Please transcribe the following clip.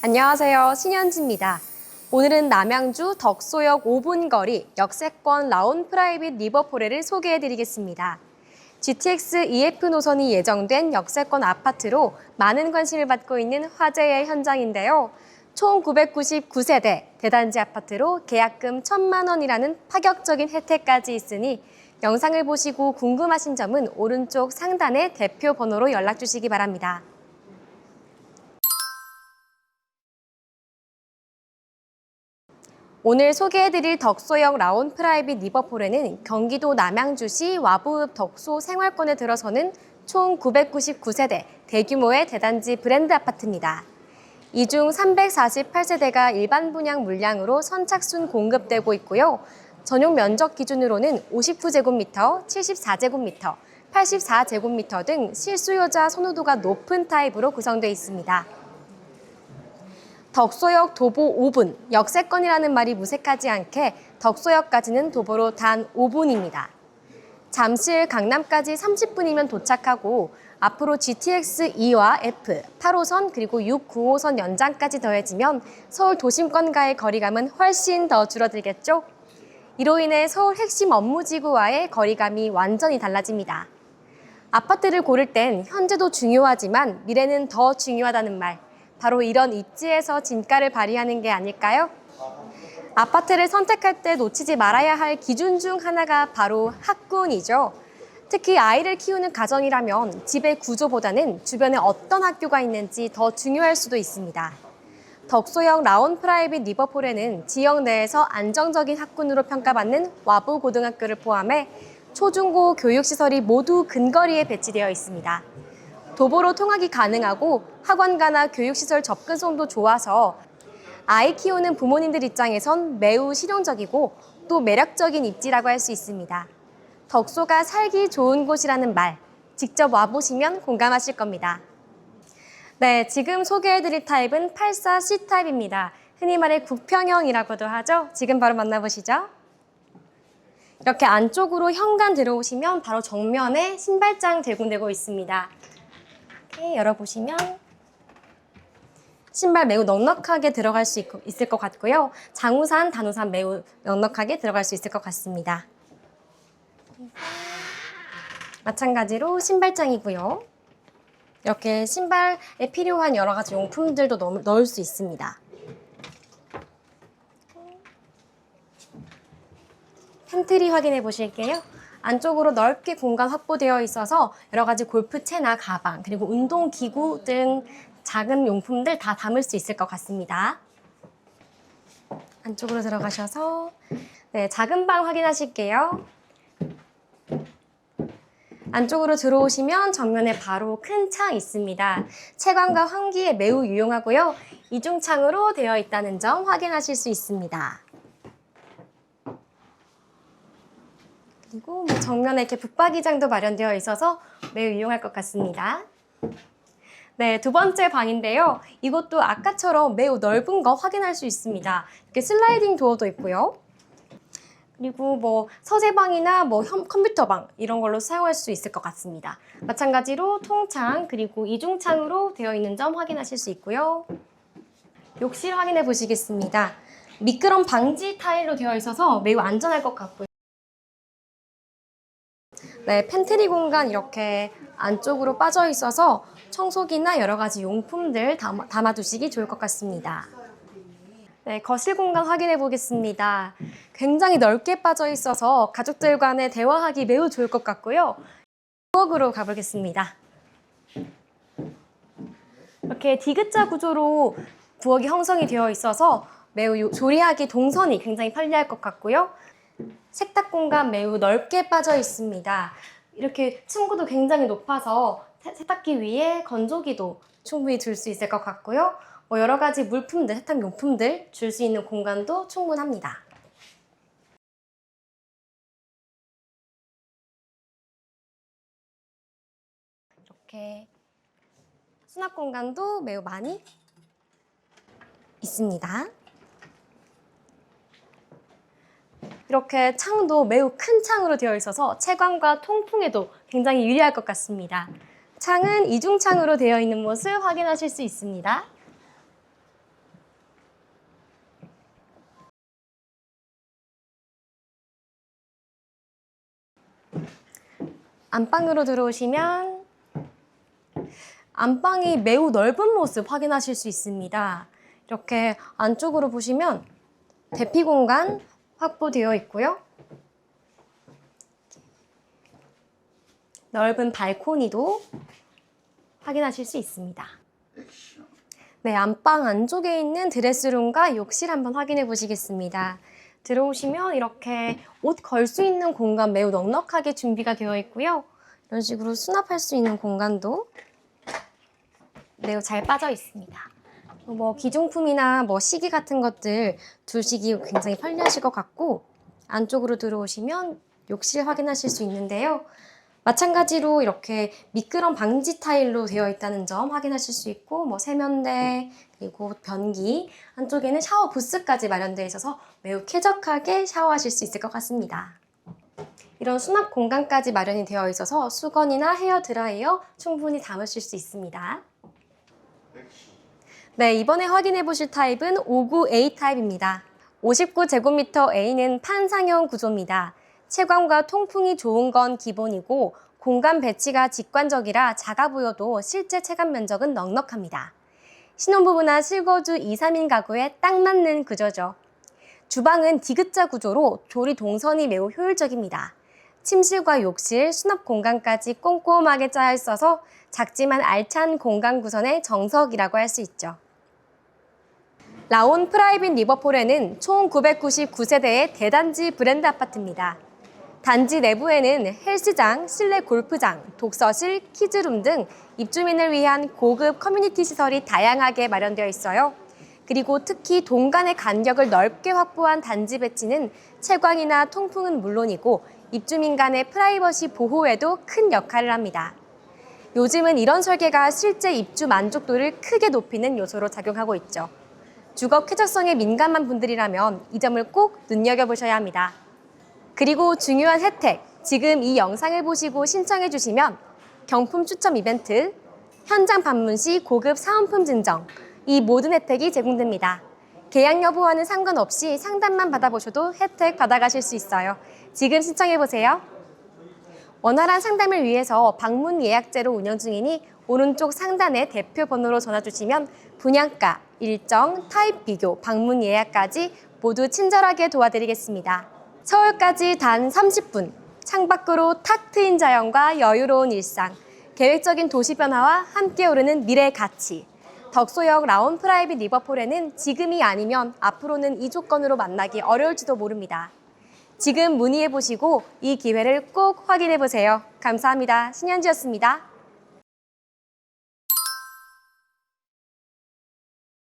안녕하세요. 신현지입니다. 오늘은 남양주 덕소역 5분 거리 역세권 라온 프라이빗 리버포레를 소개해 드리겠습니다. GTX EF 노선이 예정된 역세권 아파트로 많은 관심을 받고 있는 화제의 현장인데요. 총 999세대 대단지 아파트로 계약금 1천만 원이라는 파격적인 혜택까지 있으니 영상을 보시고 궁금하신 점은 오른쪽 상단의 대표 번호로 연락 주시기 바랍니다. 오늘 소개해드릴 덕소역 라온 프라이빗 리버폴에는 경기도 남양주시 와부읍 덕소 생활권에 들어서는 총 999세대 대규모의 대단지 브랜드 아파트입니다. 이 중 348세대가 일반 분양 물량으로 선착순 공급되고 있고요. 전용 면적 기준으로는 59제곱미터, 74제곱미터, 84제곱미터 등 실수요자 선호도가 높은 타입으로 구성되어 있습니다. 덕소역 도보 5분, 역세권이라는 말이 무색하지 않게 덕소역까지는 도보로 단 5분입니다. 잠실 강남까지 30분이면 도착하고 앞으로 GTX E와 F, 8호선 그리고 6, 9호선 연장까지 더해지면 서울 도심권과의 거리감은 훨씬 더 줄어들겠죠? 이로 인해 서울 핵심 업무지구와의 거리감이 완전히 달라집니다. 아파트를 고를 땐 현재도 중요하지만 미래는 더 중요하다는 말. 바로 이런 입지에서 진가를 발휘하는 게 아닐까요? 아파트를 선택할 때 놓치지 말아야 할 기준 중 하나가 바로 학군이죠. 특히 아이를 키우는 가정이라면 집의 구조보다는 주변에 어떤 학교가 있는지 더 중요할 수도 있습니다. 덕소역 라온 프라이빗 리버폴에는 지역 내에서 안정적인 학군으로 평가받는 와부 고등학교를 포함해 초중고 교육시설이 모두 근거리에 배치되어 있습니다. 도보로 통학이 가능하고 학원가나 교육시설 접근성도 좋아서 아이 키우는 부모님들 입장에선 매우 실용적이고 또 매력적인 입지라고 할 수 있습니다. 덕소가 살기 좋은 곳이라는 말, 직접 와보시면 공감하실 겁니다. 네, 지금 소개해드릴 타입은 84C 타입입니다. 흔히 말해 국평형이라고도 하죠. 지금 바로 만나보시죠. 이렇게 안쪽으로 현관 들어오시면 바로 정면에 신발장 제공되고 있습니다. 이렇게 열어보시면 신발 매우 넉넉하게 들어갈 수 있, 있을 것 같고요. 장우산, 단우산 매우 넉넉하게 들어갈 수 있을 것 같습니다. 마찬가지로 신발장이고요. 이렇게 신발에 필요한 여러 가지 용품들도 넣- 넣을 수 있습니다. 팬트리 확인해 보실게요. 안쪽으로 넓게 공간 확보되어 있어서 여러 가지 골프채나 가방, 그리고 운동기구 등 작은 용품들 다 담을 수 있을 것 같습니다. 안쪽으로 들어가셔서 네, 작은 방 확인하실게요. 안쪽으로 들어오시면 정면에 바로 큰 창 있습니다. 채광과 환기에 매우 유용하고요. 이중창으로 되어 있다는 점 확인하실 수 있습니다. 그리고 뭐 정면에 이렇게 붙박이장도 마련되어 있어서 매우 유용할 것 같습니다. 네, 두 번째 방인데요. 이것도 아까처럼 매우 넓은 거 확인할 수 있습니다. 이렇게 슬라이딩 도어도 있고요. 그리고 뭐 서재방이나 뭐 현- 컴퓨터방 이런 걸로 사용할 수 있을 것 같습니다. 마찬가지로 통창 그리고 이중창으로 되어 있는 점 확인하실 수 있고요. 욕실 확인해 보시겠습니다. 미끄럼 방지 타일로 되어 있어서 매우 안전할 것 같고요. 네, 팬트리 공간 이렇게 안쪽으로 빠져 있어서 청소기나 여러 가지 용품들 담아, 담아 두시기 좋을 것 같습니다. 네, 거실 공간 확인해 보겠습니다. 굉장히 넓게 빠져 있어서 가족들 간에 대화하기 매우 좋을 것 같고요. 부엌으로 가보겠습니다. 이렇게 디귿자 구조로 부엌이 형성이 되어 있어서 매우 요- 조리하기 동선이 굉장히 편리할 것 같고요. 세탁 공간 매우 넓게 빠져 있습니다. 이렇게 층고도 굉장히 높아서 세- 세탁기 위에 건조기도 충분히 둘 수 있을 것 같고요. 뭐 여러 가지 물품들, 세탁 용품들 줄 수 있는 공간도 충분합니다. 이렇게 수납 공간도 매우 많이 있습니다. 이렇게 창도 매우 큰 창으로 되어 있어서 채광과 통풍에도 굉장히 유리할 것 같습니다. 창은 이중창으로 되어 있는 모습 확인하실 수 있습니다. 안방으로 들어오시면 안방이 매우 넓은 모습 확인하실 수 있습니다. 이렇게 안쪽으로 보시면 대피 공간, 확보되어 있고요. 넓은 발코니도 확인하실 수 있습니다. 네, 안방 안쪽에 있는 드레스룸과 욕실 한번 확인해 보시겠습니다. 들어오시면 이렇게 옷 걸 수 있는 공간 매우 넉넉하게 준비가 되어 있고요. 이런 식으로 수납할 수 있는 공간도 매우 잘 빠져 있습니다. 뭐 기종품이나 뭐 시기 같은 것들 두시기 굉장히 편리하실 것 같고 안쪽으로 들어오시면 욕실 확인하실 수 있는데요. 마찬가지로 이렇게 미끄럼 방지 타일로 되어 있다는 점 확인하실 수 있고 뭐 세면대 그리고 변기 한쪽에는 샤워 부스까지 마련되어 있어서 매우 쾌적하게 샤워하실 수 있을 것 같습니다. 이런 수납 공간까지 마련이 되어 있어서 수건이나 헤어 드라이어 충분히 담으실 수 있습니다. 네, 이번에 확인해 보실 타입은 59A 타입입니다. 59제곱미터 A는 판상형 구조입니다. 채광과 통풍이 좋은 건 기본이고 공간 배치가 직관적이라 작아 보여도 실제 체감 면적은 넉넉합니다. 신혼부부나 실거주 2, 3인 가구에 딱 맞는 구조죠. 주방은 디귿자 구조로 조리 동선이 매우 효율적입니다. 침실과 욕실, 수납 공간까지 꼼꼼하게 짜여 있어서 작지만 알찬 공간 구선의 정석이라고 할 수 있죠. 라온 프라이빗 리버폴에는 총 999세대의 대단지 브랜드 아파트입니다. 단지 내부에는 헬스장, 실내 골프장, 독서실, 키즈룸 등 입주민을 위한 고급 커뮤니티 시설이 다양하게 마련되어 있어요. 그리고 특히 동간의 간격을 넓게 확보한 단지 배치는 채광이나 통풍은 물론이고 입주민 간의 프라이버시 보호에도 큰 역할을 합니다. 요즘은 이런 설계가 실제 입주 만족도를 크게 높이는 요소로 작용하고 있죠. 주거 쾌적성에 민감한 분들이라면 이 점을 꼭 눈여겨보셔야 합니다. 그리고 중요한 혜택, 지금 이 영상을 보시고 신청해 주시면 경품 추첨 이벤트, 현장 방문 시 고급 사은품 증정, 이 모든 혜택이 제공됩니다. 계약 여부와는 상관없이 상담만 받아보셔도 혜택 받아가실 수 있어요. 지금 신청해 보세요. 원활한 상담을 위해서 방문 예약제로 운영 중이니 오른쪽 상단에 대표 번호로 전화 주시면 분양가, 일정, 타입 비교, 방문 예약까지 모두 친절하게 도와드리겠습니다. 서울까지 단 30분, 창밖으로 탁 트인 자연과 여유로운 일상, 계획적인 도시 변화와 함께 오르는 미래 가치. 덕소역 라온 프라이빗 리버폴에는 지금이 아니면 앞으로는 이 조건으로 만나기 어려울지도 모릅니다. 지금 문의해 보시고 이 기회를 꼭 확인해 보세요. 감사합니다. 신현주였습니다.